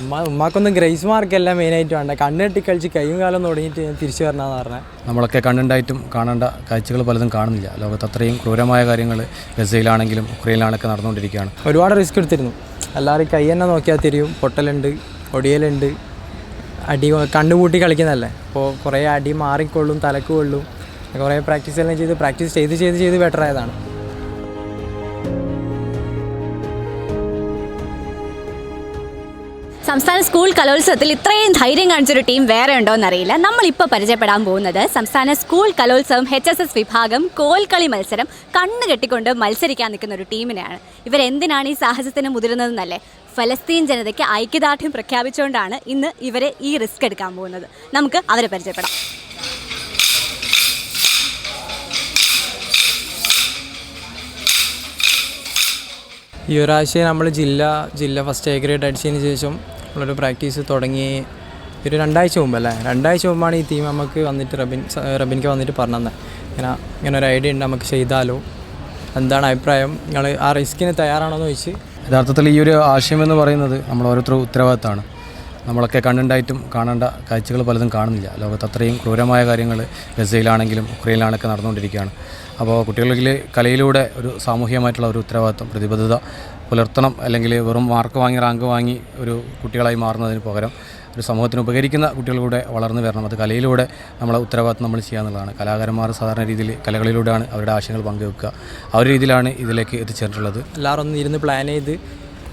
ഉമ്മ ഉമ്മാക്കൊന്നും ഗ്രേസ് മാർക്കല്ല മെയിനായിട്ട് വേണ്ട. കണ്ണെട്ടി കളിച്ച് കൈയും കാലം തുടങ്ങിയിട്ട് ഞാൻ തിരിച്ചു വരണമെന്ന് പറഞ്ഞത് നമ്മളൊക്കെ കണ്ണുണ്ടായിട്ടും കാണേണ്ട കാഴ്ചകൾ പലതും കാണുന്നില്ല. ലോകത്ത് അത്രയും ക്രൂരമായ കാര്യങ്ങൾ ഗസയിലാണെങ്കിലും ഉക്രൈനിലാണൊക്കെ നടന്നുകൊണ്ടിരിക്കുകയാണ്. ഒരുപാട് റിസ്ക് എടുത്തിരുന്നു. എല്ലാവരും കൈ തന്നെ നോക്കിയാൽ തിരിയും. പൊട്ടലുണ്ട് ഒടിയലുണ്ട്. അടി കണ്ണുകൂട്ടി കളിക്കുന്നതല്ലേ? അപ്പോൾ കുറേ അടി മാറിക്കൊള്ളും തലക്ക് കൊള്ളും. കുറേ പ്രാക്ടീസ് എല്ലാം ചെയ്ത് പ്രാക്ടീസ് ചെയ്ത് ചെയ്ത് ചെയ്ത് ബെറ്റർ ആയതാണ്. സംസ്ഥാന സ്കൂൾ കലോത്സവത്തിൽ ഇത്രയും ധൈര്യം കാണിച്ചൊരു ടീം വേറെ ഉണ്ടോ എന്നറിയില്ല. നമ്മളിപ്പോൾ പരിചയപ്പെടാൻ പോകുന്നത് സംസ്ഥാന സ്കൂൾ കലോത്സവം എച്ച് എസ് എസ് വിഭാഗം കോൽക്കളി മത്സരം കണ്ണ് കെട്ടിക്കൊണ്ട് മത്സരിക്കാൻ നിൽക്കുന്ന ഒരു ടീമിനെയാണ്. ഇവരെന്തിനാണ് ഈ സാഹചര്യത്തിന് മുതിരുന്നതെന്നല്ലേ ഫലസ്തീൻ ജനതയ്ക്ക് ഐക്യദാർഢ്യം പ്രഖ്യാപിച്ചുകൊണ്ടാണ് ഇന്ന് ഇവരെ ഈ റിസ്ക് എടുക്കാൻ പോകുന്നത്. നമുക്ക് അവരെ പരിചയപ്പെടാം. ഈ ഒരാഴ്ച നമ്മൾ ജില്ല ജില്ല ഫസ്റ്റ് എ ഗ്രേഡ് അടിച്ചതിന് ശേഷം നമ്മളൊരു പ്രാക്ടീസ് തുടങ്ങി ഒരു രണ്ടാഴ്ച മുമ്പ് അല്ലേ? രണ്ടാഴ്ച മുമ്പാണ് ഈ ടീം നമുക്ക് വന്നിട്ട് റബിൻ റബിൻക്ക് വന്നിട്ട് പറഞ്ഞത് ഇങ്ങനെ ഇങ്ങനെ ഒരു ഐഡിയ ഉണ്ട് നമുക്ക് ചെയ്താലോ. എന്താണ് അഭിപ്രായം? നിങ്ങൾ ആ റിസ്കിന് തയ്യാറാണോ എന്ന് ചോദിച്ച്. യഥാർത്ഥത്തിൽ ഈ ഒരു ആശയം എന്ന് പറയുന്നത് നമ്മൾ ഓരോരുത്തരും ഉത്തരവാദിത്തമാണ്. നമ്മളൊക്കെ കണ്ടുണ്ടായിട്ടും കാണേണ്ട കാഴ്ചകൾ പലതും കാണുന്നില്ല. ലോകത്ത് അത്രയും ക്രൂരമായ കാര്യങ്ങൾ ഗസയിലാണെങ്കിലും ഉക്രൈനിലാണൊക്കെ നടന്നുകൊണ്ടിരിക്കുകയാണ്. അപ്പോൾ കുട്ടികളിൽ കലയിലൂടെ ഒരു സാമൂഹികമായിട്ടുള്ള ഒരു ഉത്തരവാദിത്വം പ്രതിബദ്ധത പുലർത്തണം അല്ലെങ്കിൽ വെറും മാർക്ക് വാങ്ങി റാങ്ക് വാങ്ങി ഒരു കുട്ടികളായി മാറുന്നതിന് പകരം ഒരു സമൂഹത്തിന് ഉപകരിക്കുന്ന കുട്ടികളിലൂടെ വളർന്നു വരണം. അത് കലയിലൂടെ നമ്മളെ ഉത്തരവാദിത്വം നമ്മൾ ചെയ്യുക എന്നുള്ളതാണ്. കലാകാരന്മാർ സാധാരണ രീതിയിൽ കലകളിലൂടെയാണ് അവരുടെ ആശയങ്ങൾ പങ്കുവെക്കുക. ആ ഒരു രീതിയിലാണ് ഇതിലേക്ക് എത്തിച്ചേർന്നിട്ടുള്ളത്. എല്ലാവരും ഒന്ന് ഇരുന്ന് പ്ലാൻ ചെയ്ത്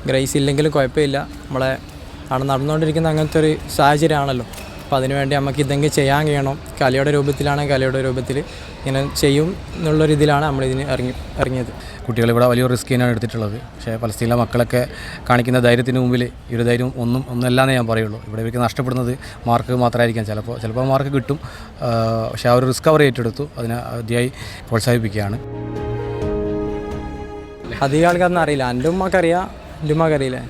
ഗ്രേസ് ഇല്ലെങ്കിലും കുഴപ്പമില്ല. നമ്മളെ അവിടെ നടന്നുകൊണ്ടിരിക്കുന്ന അങ്ങനത്തെ ഒരു സാഹചര്യമാണല്ലോ. അപ്പോൾ അതിനുവേണ്ടി നമുക്ക് ഇതെങ്കിലും ചെയ്യാൻ കഴിയണം. കലയുടെ രൂപത്തിലാണെങ്കിൽ കലയുടെ രൂപത്തിൽ ഇങ്ങനെ ചെയ്യും എന്നുള്ളൊരു ഇതിലാണ് നമ്മളിതിന് ഇറങ്ങി ഇറങ്ങിയത്. കുട്ടികൾ ഇവിടെ വലിയ റിസ്ക് തന്നെയാണ് എടുത്തിട്ടുള്ളത്. പക്ഷേ പലസ്തീനിലെ മക്കളൊക്കെ കാണിക്കുന്ന ധൈര്യത്തിന് മുമ്പിൽ ഈ ഒരു ധൈര്യം ഒന്നും ഒന്നല്ലാന്നേ ഞാൻ പറയുള്ളൂ. ഇവിടെ ഇവർക്ക് നഷ്ടപ്പെടുന്നത് മാർക്ക് മാത്രമായിരിക്കാം. ചിലപ്പോൾ ചിലപ്പോൾ മാർക്ക് കിട്ടും. പക്ഷേ ആ ഒരു റിസ്ക് അവർ ഏറ്റെടുത്തു. അതിനെ അതിയായി പ്രോത്സാഹിപ്പിക്കുകയാണ്. അധികം ആൾക്കാരൊന്നും അറിയില്ല. എന്റെ ഉമ്മക്കറിയാം എന്റെ ഉമ്മക്കറിയില്ലേ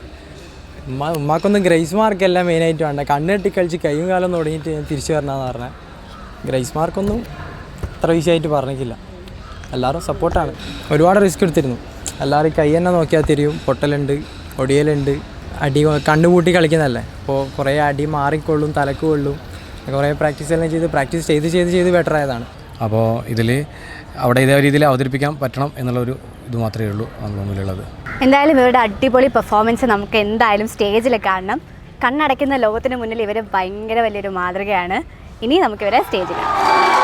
ഉമ്മ ഉമ്മാക്കൊന്നും ഗ്രേസ് മാർക്കല്ല മെയിനായിട്ട് വേണ്ട കണ്ണെട്ടി കളിച്ച് കൈയും കാലം തുടങ്ങിയിട്ട് ഞാൻ തിരിച്ചു വരണമെന്ന് പറഞ്ഞത് ഗ്രേസ് മാർക്കൊന്നും അത്ര വിഷയമായിട്ട് പറഞ്ഞിട്ടില്ല. എല്ലാവരും സപ്പോർട്ടാണ്. ഒരുപാട് റിസ്ക് എടുത്തിരുന്നു. എല്ലാവരും കൈ തന്നെ നോക്കിയാൽ തിരിയും. പൊട്ടലുണ്ട് ഒടിയലുണ്ട് അടി കണ്ണുകൂട്ടി കളിക്കുന്നതല്ലേ? അപ്പോൾ കുറേ അടി മാറിക്കൊള്ളും തലക്ക് കൊള്ളും. കുറേ പ്രാക്ടീസ് എല്ലാം ചെയ്ത് പ്രാക്ടീസ് ചെയ്ത് ചെയ്ത് ചെയ്ത് ബെറ്റർ ആയതാണ്. അപ്പോൾ ഇതിൽ അവിടെ ഇതേ രീതിയിൽ അവതരിപ്പിക്കാൻ പറ്റണം എന്നുള്ളൊരു ഇത് മാത്രമേ ഉള്ളൂ മുമ്പിലുള്ളത് എന്തായാലും ഇവരുടെ അടിപൊളി പെർഫോമൻസ് നമുക്ക് എന്തായാലും സ്റ്റേജിൽ കാണണം. കണ്ണടയ്ക്കുന്ന ലോകത്തിന് മുന്നിൽ ഇവർ ഭയങ്കര വലിയൊരു മാതൃകയാണ്. ഇനി നമുക്കിവരെ സ്റ്റേജിൽ കാണാം.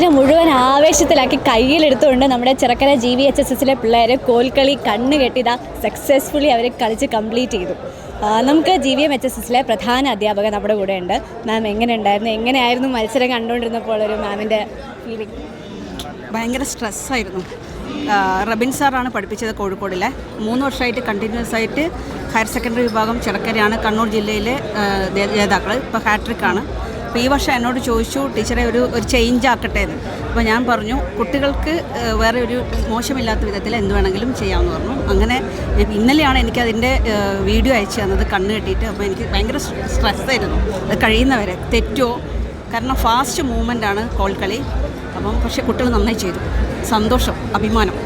സ്റ്റേജിനെ മുഴുവൻ ആവേശത്തിലാക്കി കയ്യിലെടുത്തുകൊണ്ട് നമ്മുടെ Chirakkara G V H S എസിലെ പിള്ളേർ കോൽക്കളി കണ്ണ് കെട്ടിതാ സക്സസ്ഫുള്ളി അവർ കളിച്ച് കംപ്ലീറ്റ് ചെയ്തു. നമുക്ക് G V M H S എസിലെ പ്രധാന അധ്യാപക നമ്മുടെ കൂടെ ഉണ്ട് മാം എങ്ങനെ ഉണ്ടായിരുന്നു എങ്ങനെയായിരുന്നു മത്സരം കണ്ടുകൊണ്ടിരുന്നപ്പോൾ ഒരു മാമിന്റെ ഫീലിംഗ് ഭയങ്കര സ്ട്രെസ്സായിരുന്നു റബിൻ സാറാണ് പഠിപ്പിച്ചത് കോഴിക്കോടിലെ. മൂന്ന് വർഷമായിട്ട് കണ്ടിന്യൂസ് ആയിട്ട് ഹയർ സെക്കൻഡറി വിഭാഗം ചിറക്കരയാണ് കണ്ണൂർ ജില്ലയിലെ ജേതാക്കൾ ഇപ്പോൾ ഹാട്രിക്കാണ് അപ്പോൾ ഈ വർഷം എന്നോട് ചോദിച്ചു ടീച്ചറെ ഒരു ഒരു ചേഞ്ച് ആക്കട്ടെ എന്ന്. അപ്പോൾ ഞാൻ പറഞ്ഞു കുട്ടികൾക്ക് വേറെ ഒരു മോശമില്ലാത്ത വിധത്തിൽ എന്ത് വേണമെങ്കിലും ചെയ്യാമെന്ന് പറഞ്ഞു. അങ്ങനെ ഇന്നലെയാണ് എനിക്ക് അതിന്റെ വീഡിയോ അയച്ചു തന്നത് കണ്ണ് കെട്ടിയിട്ട്. അപ്പോൾ എനിക്ക് ഭയങ്കര സ്ട്രെസ്സായിരുന്നു അത് കഴിയുന്നവരെ തെറ്റോ കാരണം ഫാസ്റ്റ് മൂവ്മെന്റ് ആണ് കോൽക്കളി അപ്പം പക്ഷേ കുട്ടികൾ നന്നായി ചെയ്തു. സന്തോഷം അഭിമാനം.